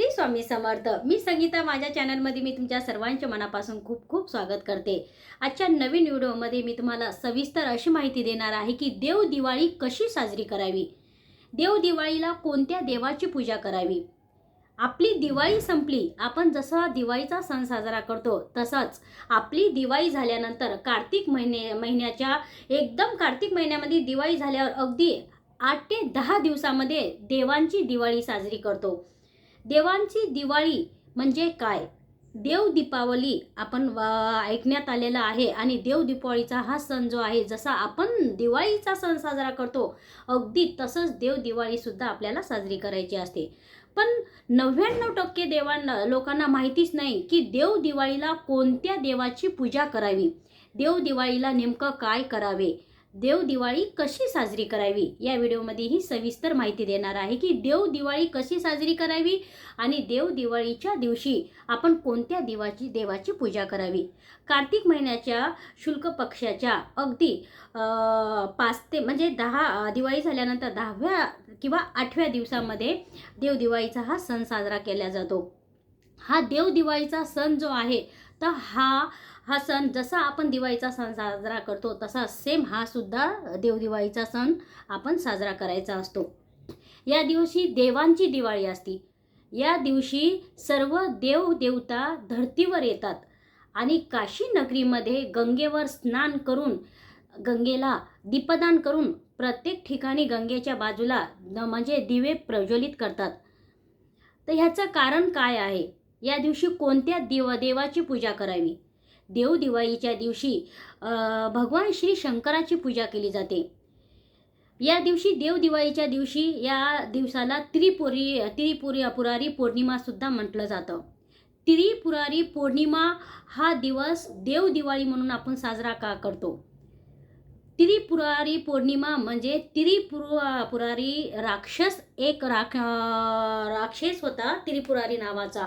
श्री स्वामी समर्थ. मी संगीता माझ्या चॅनलमध्ये मी तुमच्या सर्वांच्या मनापासून खूप खूप स्वागत करते. आजच्या नवीन व्हिडिओमध्ये मी तुम्हाला सविस्तर अशी माहिती देणार आहे की देव दिवाळी कशी साजरी करावी? देव दिवाळीला कोणत्या देवाची पूजा करावी? आपली दिवाळी संपली आपण जसा दिवाळीचा सण साजरा करतो तसंच आपली दिवाळी झाल्यानंतर कार्तिक महिने महिन्याच्या एकदम कार्तिक महिन्यामध्ये दिवाळी झाल्यावर अगदी आठ ते दहा दिवसामध्ये देवांची दिवाळी साजरी करतो. देवांची दिवाळी म्हणजे काय? देव दीपावली आपण ऐकण्यात आलेला आहे आणि देव दीपावलीचा हा सण जो आहे जसा आपण दिवाळीचा सण साजरा करतो अगदी तसंच देव दिवाळीसुद्धा आपल्याला साजरी करायची असते. पण नव्याण्णव टक्के देवांना लोकांना माहितीच नाही की देव दिवाळीला कोणत्या देवाची पूजा करावी? देव दिवाळीला नेमकं काय करावे? देव दिवाळी कशी साजरी करावी? या व्हिडिओमध्ये ही सविस्तर माहिती देणार आहे की देव दिवाळी कशी साजरी करावी आणि देव दिवाळीच्या दिवशी आपण कोणत्या देवाची देवाची पूजा करावी? कार्तिक महिन्याच्या शुल्क पक्षाच्या अगदी पाच ते म्हणजे दहा दिवाळी झाल्यानंतर दहाव्या किंवा आठव्या दिवसामध्ये देव दिवाळीचा हा सण साजरा केला जातो. हा देव दिवाळीचा सण जो आहे तर हा हा सण जसा आपण दिवाळीचा सण साजरा करतो तसा सेम हा सुद्धा देवदिवाळीचा सण आपण साजरा करायचा असतो. या दिवशी देवांची दिवाळी असती. या दिवशी सर्व देव देवता येतात आणि काशी नगरीमध्ये गंगेवर स्नान करून गंगेला दीपदान करून प्रत्येक ठिकाणी गंगेच्या बाजूला म्हणजे दिवे प्रज्वलित करतात. तर ह्याचं कारण काय आहे? या दिवशी कोणत्या देव देवाची पूजा करावी? देव दिवाळीच्या दिवशी भगवान श्री शंकराची पूजा केली जाते. या दिवशी देव दिवाळीच्या दिवशी या दिवसाला त्रिपुरी त्रिपुरी पुरारी पौर्णिमासुद्धा म्हटलं जातं. त्रिपुरारी पौर्णिमा हा दिवस देव दिवाळी म्हणून आपण साजरा का करतो? त्रिपुरारी पौर्णिमा म्हणजे त्रिपुरा पुरारी राक्षस एक राख राक्षस होता त्रिपुरारी नावाचा.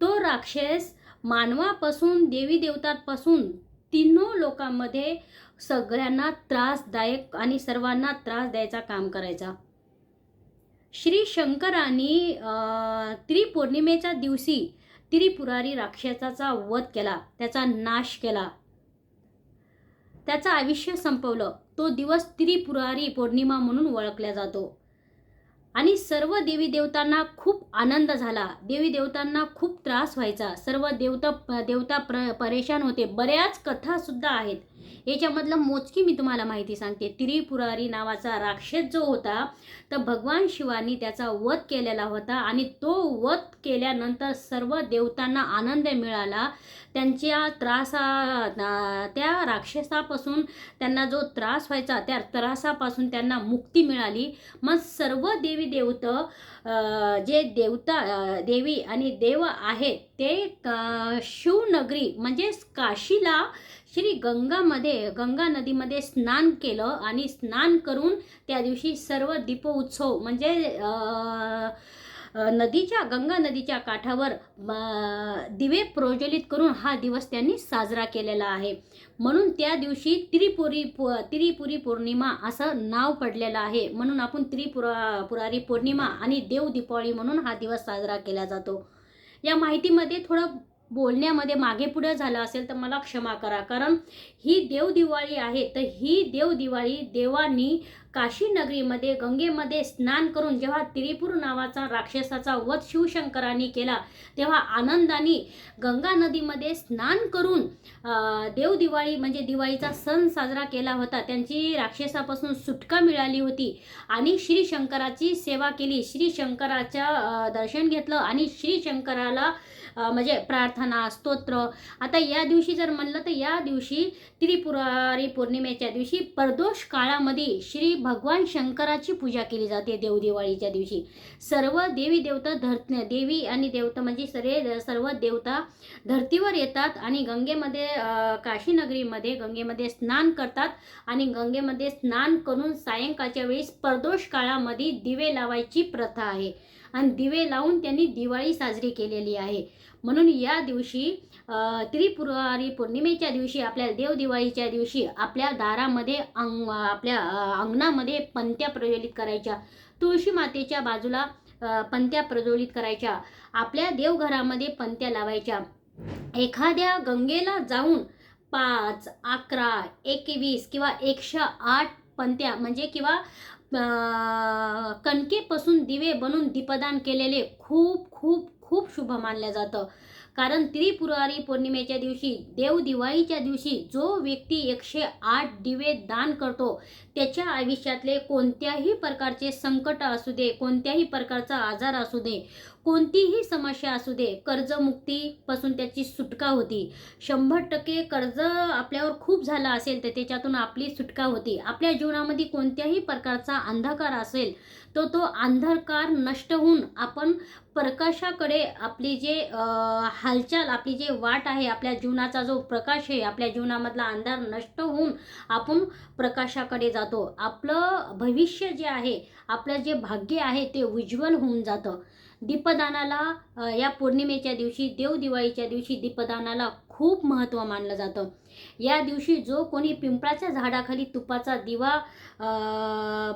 तो राक्षस मानवापासून देवी देवतांपासून तिन्हो लोकांमध्ये सगळ्यांना त्रासदायक आणि सर्वांना त्रास द्यायचा काम करायचा. श्री शंकरांनी त्रिपौर्णिमेच्या दिवशी त्रिपुरारी राक्षसाचा वध केला. त्याचा नाश केला. त्याचं आयुष्य संपवलं. तो दिवस त्रिपुरारी पौर्णिमा म्हणून ओळखला जातो. आणि सर्व देवी देवतांना खूप आनंद झाला. देवी देवतांना खूप त्रास व्हायचा. सर्व देवता देवता प्र परेशान होते. बऱ्याच कथासुद्धा आहेत. याच्यामधलं मोजकी मी तुम्हाला माहिती सांगते. त्रिपुरारी नावाचा राक्षस जो होता तर भगवान शिवानी त्याचा वध केलेला होता आणि तो वध केल्यानंतर सर्व देवतांना आनंद मिळाला. त्यांच्या त्रासा त्या राक्षसापासून त्यांना जो त्रास व्हायचा त्या त्रासापासून त्यांना मुक्ती मिळाली. मग सर्व देवी देवत जे देवता देवी आणि देव आहेत ते का शिवनगरी म्हणजेच काशीला श्री गंगामध्ये गंगा नदीमध्ये स्नान केलं आणि स्नान करून त्या दिवशी सर्व दीपोत्सव म्हणजे नदीच्या गंगा नदीच्या काठावर दिवे प्रज्वलित करून हा दिवस त्यांनी साजरा केलेला आहे. म्हणून त्या दिवशी त्रिपुरी पु त्रिपुरी पौर्णिमा असं नाव पडलेलं आहे. म्हणून आपण त्रिपुरा पुरारी पौर्णिमा आणि देव दीपावली म्हणून हा दिवस साजरा केला जातो. या माहितीमध्ये थोडं बोलण्यामध्ये मागे पुढे झालं असेल तर मला क्षमा करा. कारण ही देव दिवाळी आहे. तर ही देव दिवाळी देवांनी काशी नगरीमध्ये गंगेमध्ये स्नान करून जेव्हा त्रिपुर नावाचा राक्षसाचा वध शिवशंकरांनी केला तेव्हा आनंदाने गंगा नदीमध्ये स्नान करून देवदिवाळी देव दिवाळी म्हणजे दिवाळीचा सण साजरा केला होता. त्यांची राक्षसापासून सुटका मिळाली होती आणि श्री शंकराची सेवा केली. श्री शंकराच्या दर्शन घेतलं आणि श्री शंकराला म्हणजे प्रार्थना स्तोत्र. आता या दिवशी जर म्हणलं तर या दिवशी त्रिपुरारी पौर्णिमेच्या दिवशी प्रदोष काळामध्ये श्री भगवान शंकराची पूजा केली जाते देवदिवाळीच्या दिवशी. सर्व देवी देवता धर देवी आणि देवता म्हणजे सरे सर्व देवता धर्तीवर येतात आणि गंगेमध्ये काशीनगरीमध्ये गंगेमध्ये स्नान करतात आणि गंगेमध्ये स्नान करून सायंकाळच्या वेळेस प्रदोष काळामध्ये दिवे लावायची प्रथा आहे. आणि दिवे लावून त्यांनी दिवाळी साजरी केलेली आहे. म्हणून या दिवशी त्रिपुरारी पौर्णिमेच्या दिवशी आपल्या देवदिवाळीच्या दिवशी आपल्या दारामध्ये अंग आपल्या अंगणामध्ये पंत्या प्रज्वलित करायच्या. तुळशी मातेच्या बाजूला पंत्या प्रज्वलित करायच्या. आपल्या देवघरामध्ये पंत्या लावायच्या. एखाद्या गंगेला जाऊन पाच अकरा एकवीस किंवा एकशे आठ पंत्या म्हणजे किंवा कणकेपासून दिवे बनून दीपदान केलेले खूप खूप खूप शुभ मानलं जातं. कारण त्रिपुरारी पौर्णिमेच्या दिवशी देव दिवाळीच्या दिवशी जो व्यक्ती एकशे आठ दिवे दान करतो त्याच्या आयुष्यातले कोणत्याही प्रकारचे संकट असू दे कोणत्याही प्रकारचा आजार असू दे कोणतीही समस्या असू दे कर्जमुक्तीपासून त्याची सुटका होती. शंभर टक्के कर्ज आपल्यावर खूप झालं असेल तर त्याच्यातून आपली सुटका होती. आपल्या जीवनामध्ये कोणत्याही प्रकारचा अंधकार असेल तो तो अंधकार नष्ट होऊन आपण प्रकाशाकडे आपली जे हालचाल आपली जे वाट आहे आपल्या जीवनाचा जो प्रकाश आहे आपल्या जीवनामधला अंधार नष्ट होऊन आपण प्रकाशाकडे जातो. आपलं भविष्य जे आहे आपलं जे भाग्य आहे ते उज्ज्वल होऊन जातं. दीपदानाला या पौर्णिमेच्या दिवशी देव दिवाळीच्या दिवशी दीपदानाला खूप महत्त्व मानलं जातं. या दिवशी जो कोणी पिंपळाच्या झाडाखाली तुपाचा दिवा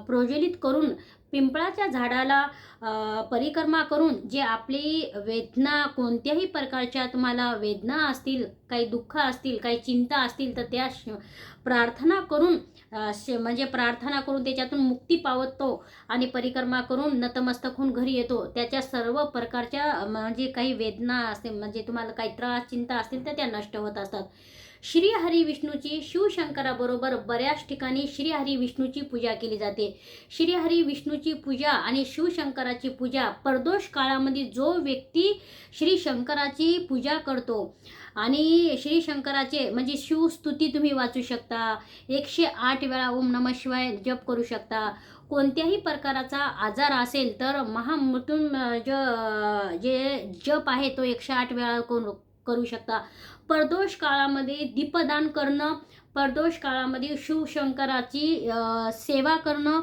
प्रज्वलित करून पिंपळाच्या झाडाला परिक्रमा करून जे आपली वेदना कोणत्याही प्रकारच्या तुम्हाला वेदना असतील काही दुःख असतील काही चिंता असतील तर त्या श- प्रार्थना करून श- म्हणजे प्रार्थना करून त्याच्यातून मुक्ती पावतो आणि परिक्रमा करून नतमस्तक होऊन घरी येतो. त्याच्या सर्व प्रकारच्या म्हणजे काही वेदना असते म्हणजे तुम्हाला काही त्रास चिंता असतील तर त्या नष्ट होत असतात. श्रीहरी विष्णूची शिवशंकराबरोबर बऱ्याच ठिकाणी श्रीहरी विष्णूची पूजा केली जाते. श्रीहरी विष्णूची पूजा आणि शिवशंकराची पूजा परदोष काळामध्ये जो व्यक्ती श्री शंकराची पूजा करतो आणि श्री शंकराचे म्हणजे शिवस्तुती तुम्ही वाचू शकता. एकशे आठ वेळा ओम नम शिवाय जप करू शकता. कोणत्याही प्रकाराचा आजार असेल तर महामृत्यून ज जे जप आहे तो एकशे आठ वेळा करू करू शकता. परदोष काळामध्ये दीपदान करणं परदोष काळामध्ये शिवशंकराची सेवा करणं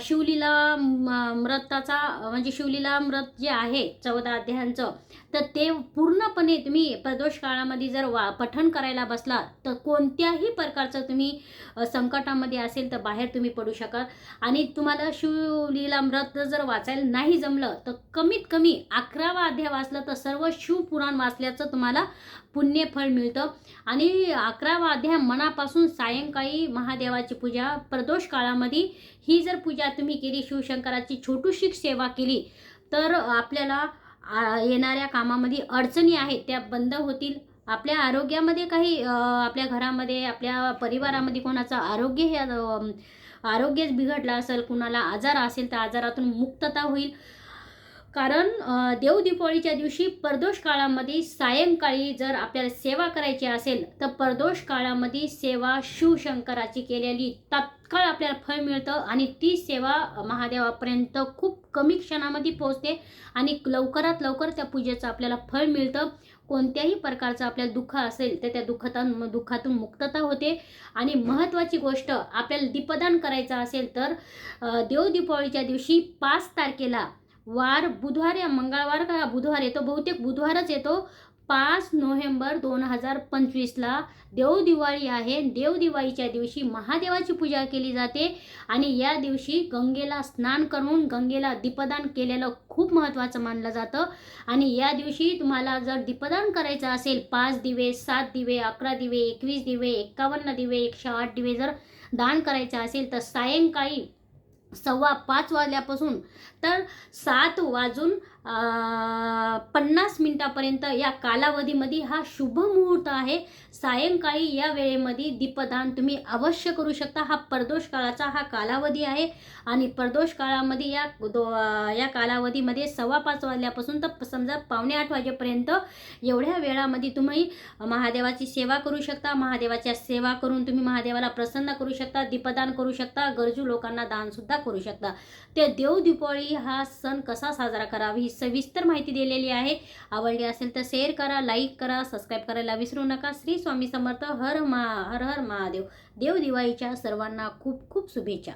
शिवलीला म- मृताचा म्हणजे शिवलीला मृत जे आहे चौदा अध्यायांचं तर ते पूर्णपणे तुम्ही प्रदोष काळामध्ये जर वा पठण करायला बसला तर कोणत्याही प्रकारचं तुम्ही संकटामध्ये असेल तर बाहेर तुम्ही पडू शकाल. आणि तुम्हाला शिवलीला मृत जर वाचायला नाही जमलं तर कमीत कमी अकरावा अध्याय वाचलं तर सर्व शिवपुराण वाचल्याचं तुम्हाला पुण्यफळ मिळतं. आणि अकरावा अध्याय मनापासून सायंकाळी महादेवाची पूजा प्रदोष काळामध्ये ही जर पूजा तुम्ही केली शिवशंकराची छोटूशी सेवा केली तर आपल्याला येणाऱ्या कामामध्ये अडचणी आहेत त्या बंद होतील. आपल्या आरोग्यामध्ये काही आपल्या घरामध्ये आपल्या परिवारामध्ये कोणाचं आरोग्य हे आरोग्यच बिघडलं असेल कुणाला आजार असेल तर आजारातून मुक्तता होईल. कारण अ, देव दिवशी परदोष काळामध्ये सायंकाळी जर आपल्याला सेवा करायची असेल तर परदोष काळामध्ये सेवा शिवशंकराची केलेली तात्काळ आपल्याला फळ मिळतं आणि ती सेवा महादेवापर्यंत खूप कमी क्षणामध्ये पोहोचते आणि लवकरात लवकर त्या पूजेचं आपल्याला फळ मिळतं. कोणत्याही प्रकारचं आपल्याला दुःख असेल तर त्या दुःखातून दुःखातून मुक्तता होते. आणि महत्त्वाची गोष्ट आपल्याला दीपदान करायचं असेल तर अ, देव दिवशी पाच तारखेला वार बुधवार या मंगळवार का बुधवार येतो? बहुतेक बुधवारच येतो. पाच नोव्हेंबर दोन हजार पंचवीसला देव दिवाळी आहे. देवदिवाळीच्या दिवशी महादेवाची पूजा केली जाते आणि या दिवशी गंगेला स्नान करून गंगेला दीपदान केलेलं खूप महत्त्वाचं मानलं जातं. आणि या दिवशी तुम्हाला जर दीपदान करायचं असेल पाच दिवे सात दिवे अकरा दिवे एकवीस दिवे एक्कावन्न दिवे एकशे आठ दिवे जर दान करायचं असेल तर सायंकाळी सव्वा पाच वाजल्यापासून तर सात वाजून पन्नास मिनटापर्यंत या कालावधीमध्ये हा शुभ मुहूर्त आहे. सायंकाळी या वेळेमध्ये दीपदान तुम्ही अवश्य करू शकता. हा प्रदोष काळाचा हा कालावधी आहे. आणि प्रदोष काळामध्ये या दो या कालावधीमध्ये सव्वा पाच वाजल्यापासून तर समजा पावणे आठ वाजेपर्यंत एवढ्या वेळामध्ये तुम्ही महादेवाची सेवा करू शकता. महादेवाच्या सेवा करून तुम्ही महादेवाला प्रसन्न करू शकता. दीपदान करू शकता. गरजू लोकांना दानसुद्धा करू शकता. ते देव दीपावली हा सण कसा साजरा करावा ही सविस्तर माहिती दिलेली आहे. आवडली असेल तर शेअर करा लाईक करा सबस्क्राईब करायला विसरू नका. श्री स्वामी समर्थ हर मा हर हर महादेव. देव दिवाळीच्या सर्वांना खूप खूप शुभेच्छा.